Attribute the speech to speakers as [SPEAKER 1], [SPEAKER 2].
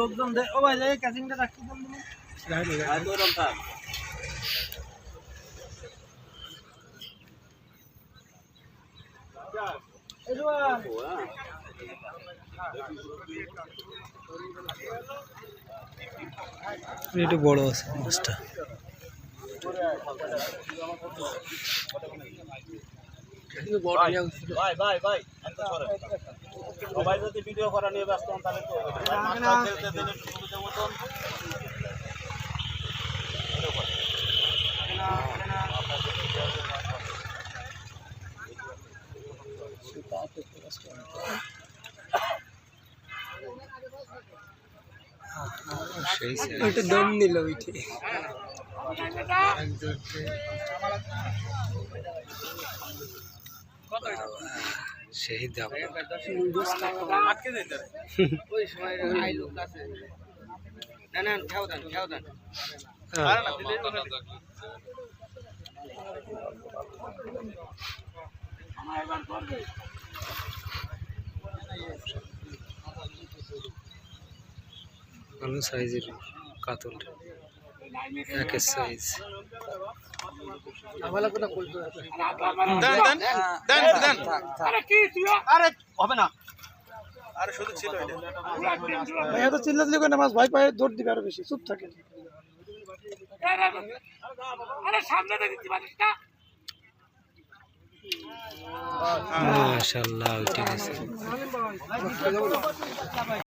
[SPEAKER 1] লোকজন ও ভাই ক্যাচিংটা রাখতে।
[SPEAKER 2] একটু বড় আছে মাছটা
[SPEAKER 3] ভাই ভাই ভাই সরেন। সবাই যদি ভিডিও করা নিয়ে ব্যস্ত হন তাহলে তো একটু সুবিধা মতন।
[SPEAKER 2] ওইটা দম নিল ওইটি। সেই ভালো সাইজের কাতল একের সাইজ
[SPEAKER 1] আরে হবে না। ভাই এত চিল্লা দিলে কেন মাছ ভয় পায় দৌড় দিবে আরও বেশি চুপ থাকে।
[SPEAKER 2] গেছে